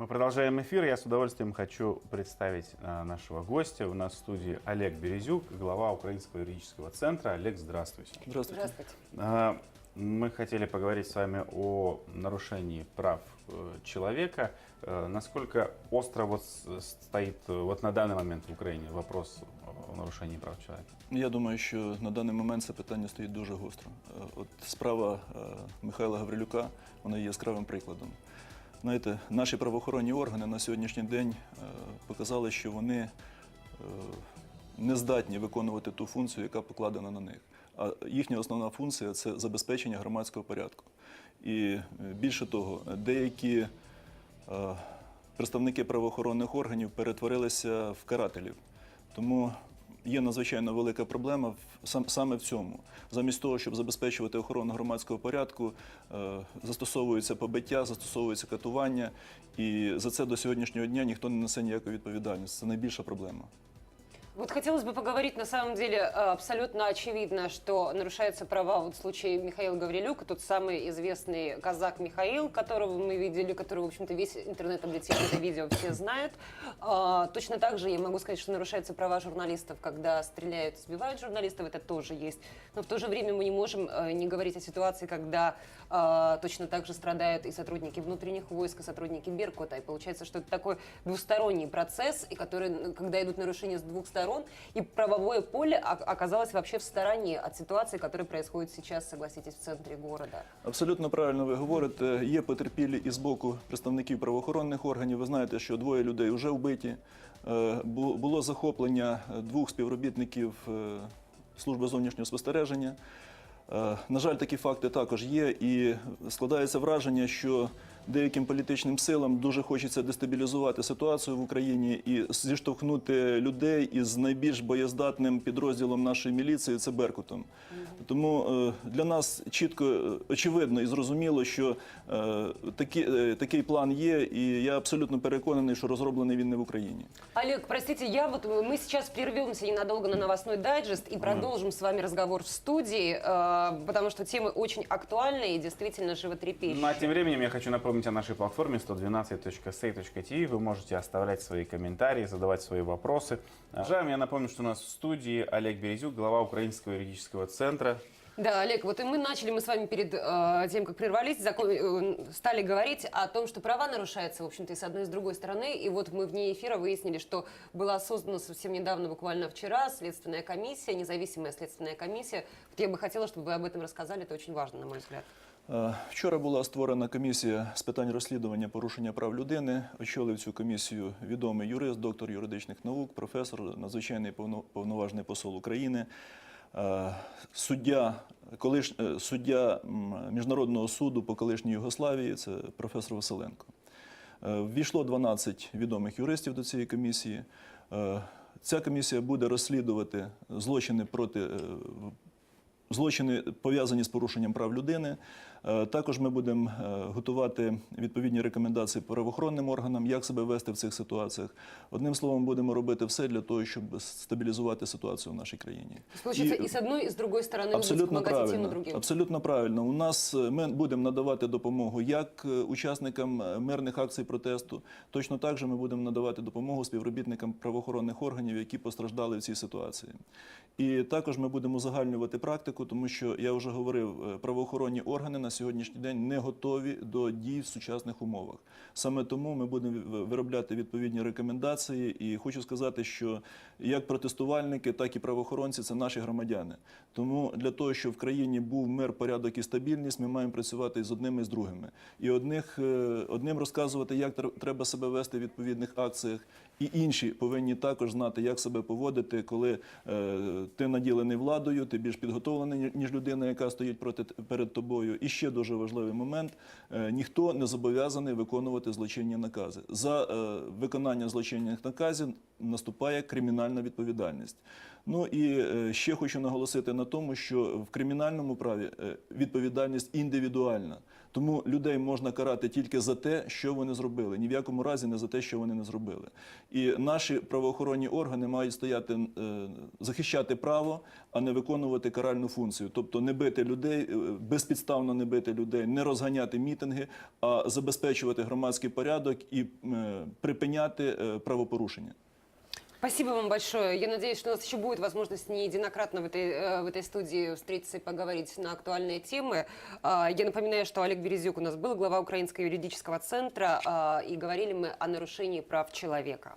Мы продолжаем эфир. Я с удовольствием хочу представить а, нашего гостя. У нас в студии Олег Березюк, глава Украинского юридического центра. Олег, здравствуйте. Здравствуйте. Здравствуйте. А, Мы хотели поговорить с вами о нарушении прав э, человека. Э, Насколько остро вот с- стоит э, вот на данный момент в Украине вопрос о нарушении прав человека? Я думаю, що на даний момент це питання стоїть дуже гостро. Е, От справа е, Михайла Гаврилюка вона є яскравим прикладом. Знаєте, наші правоохоронні органи на сьогоднішній день е, показали, що вони е, не здатні виконувати ту функцію, яка покладена на них. А їхня основна функція це забезпечення громадського порядку. І е, більше того, деякі представники правоохоронних органів перетворилися в карателів. Тому є надзвичайно велика проблема в- сам- саме в цьому. Замість того, щоб забезпечувати охорону громадського порядку, е, застосовується побиття, застосовується катування, і за це до сьогоднішнього дня ніхто не несе ніякої відповідальності. Це найбільша проблема. Вот хотелось бы поговорить, на самом деле, э, абсолютно очевидно, что нарушаются права вот в случае Михаила Гаврилюка, тот самый известный казак Михаил, которого мы видели, который, в общем-то, весь интернет облетел это видео, все знают. А, Точно так же я могу сказать, что нарушаются права журналистов, когда стреляют, сбивают журналистов, это тоже есть. Но в то же время мы не можем э, не говорить о ситуации, когда э, точно так же страдают и сотрудники внутренних войск, и сотрудники Беркута. И получается, что это такой двусторонний процесс, и который, когда идут нарушения с двух сторон, и правовое поле оказалось вообще в стороне от ситуации, которая происходит сейчас, согласитесь, в центре города. Абсолютно правильно ви говорите. Є потерпілі і з боку представників правоохоронних органів. Ви знаєте, що двоє людей вже вбиті. Е, Було захоплення двох співробітників е, служби зовнішнього спостереження. Е, На жаль, такі факти також є, і складається враження, що деяким політичним силам дуже хочеться дестабілізувати ситуацію в Україні і зіштовхнути людей із найбільш боєздатним підрозділом нашої міліції це Беркутом. Тому е, для нас чітко е, очевидно і зрозуміло, що е, такі, е, такий план є, і я абсолютно переконаний, що розроблений він не в Україні. Олег, простите, я вот мы сейчас прервемся ненадолго на новостной дайджест и продолжим с вами разговор в студии, э, потому что темы очень актуальные и действительно животрепещущие. Ну а тем временем я хочу напомнить о нашей платформе 112.say.tv. Вы можете оставлять свои комментарии, задавать свои вопросы. Уважаем, я напомню, что у нас в студии Олег Березюк, глава Украинского юридического центра. Да, Олег, вот и мы начали, мы с вами перед э, тем, как прервались, закон- э, стали говорить о том, что права нарушаются, в общем-то, и с одной, и с другой стороны. И вот мы вне эфира выяснили, что была создана совсем недавно, буквально вчера, следственная комиссия, независимая следственная комиссия. Вот я бы хотела, чтобы вы об этом рассказали, это очень важно, на мой взгляд. Е, Вчора була створена комісія з питань розслідування порушення прав людини. Очолив цю комісію відомий юрист, доктор юридичних наук, професор, надзвичайний повноважний посол України, е, суддя, колиш, е, суддя міжнародного суду по колишній Югославії, це професор Василенко. Ввійшло 12 відомих юристів до цієї комісії. Ця комісія буде розслідувати злочини проти злочини пов'язані з порушенням прав людини. Е, Також ми будемо е, готувати відповідні рекомендації правоохоронним органам, як себе вести в цих ситуаціях. Одним словом, будемо робити все для того, щоб стабілізувати ситуацію в нашій країні. То есть, получается, и, с одной, и с другой стороны вы будете Абсолютно правильно. Абсолютно правильно. У нас е, ми будемо надавати допомогу як учасникам мирних акцій протесту, точно так же ми будемо надавати допомогу співробітникам правоохоронних органів, які постраждали в цій ситуації. І також ми будемо узагальнювати практику, тому що я вже говорив, правоохоронні органи на сьогоднішній день не готові до дій в сучасних умовах. Саме тому ми будемо виробляти відповідні рекомендації. І хочу сказати, що як протестувальники, так і правоохоронці це наші громадяни. Тому для того, щоб в країні був мир, порядок і стабільність, ми маємо працювати з одними і з другими. І одних е, одним розказувати, як треба себе вести в відповідних акціях, і інші повинні також знати, як себе поводити, коли е, ти наділений владою, ти більш підготовлений ніж людина, яка стоїть проти перед тобою. І ще дуже важливий момент: е, ніхто не зобов'язаний виконувати злочинні накази. За е, виконання злочинних наказів наступає кримінальна відповідальність. Ну і е, ще хочу наголосити на тому, що в кримінальному праві відповідальність індивідуальна. Тому людей можна карати тільки за те, що вони зробили, ні в якому разі не за те, що вони не зробили. І наші правоохоронні органи мають стояти, е, захищати право, а не виконувати каральну функцію. Тобто не бити людей, е, безпідставно не бити людей, не розганяти мітинги, а забезпечувати громадський порядок і е, припиняти правопорушення. Спасибо вам большое. Я надеюсь, что у нас еще будет возможность не единократно в этой, э, в этой студии встретиться и поговорить на актуальные темы. А, Я напоминаю, что Олег Березюк у нас был, глава Украинского юридического центра, а, и говорили мы о нарушении прав человека.